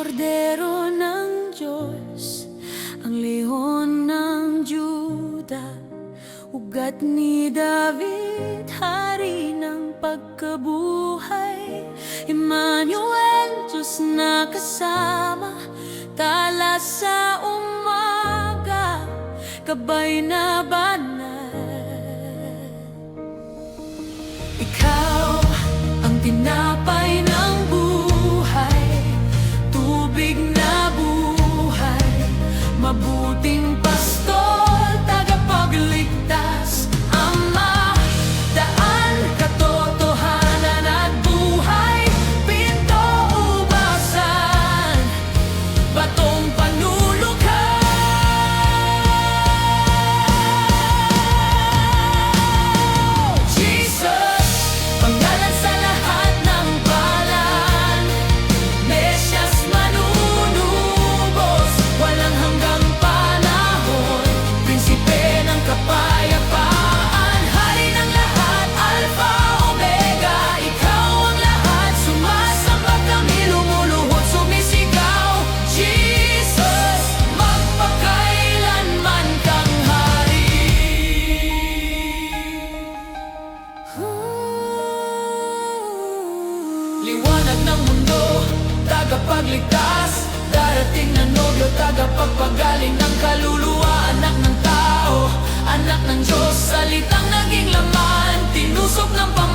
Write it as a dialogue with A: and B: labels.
A: Kordero ng Diyos, ang leon ng Juda, ugat ni David, hari ng pagkabuhay. Emmanuel, Diyos na kasama, tala sa umaga, kabay na banal. Liwanag ng mundo, tagapagligtas. Darating na nobyo, tagapagpagaling ng kaluluwa Anak ng tao, anak ng Diyos. Salitang naging laman, tinusok ng pamalo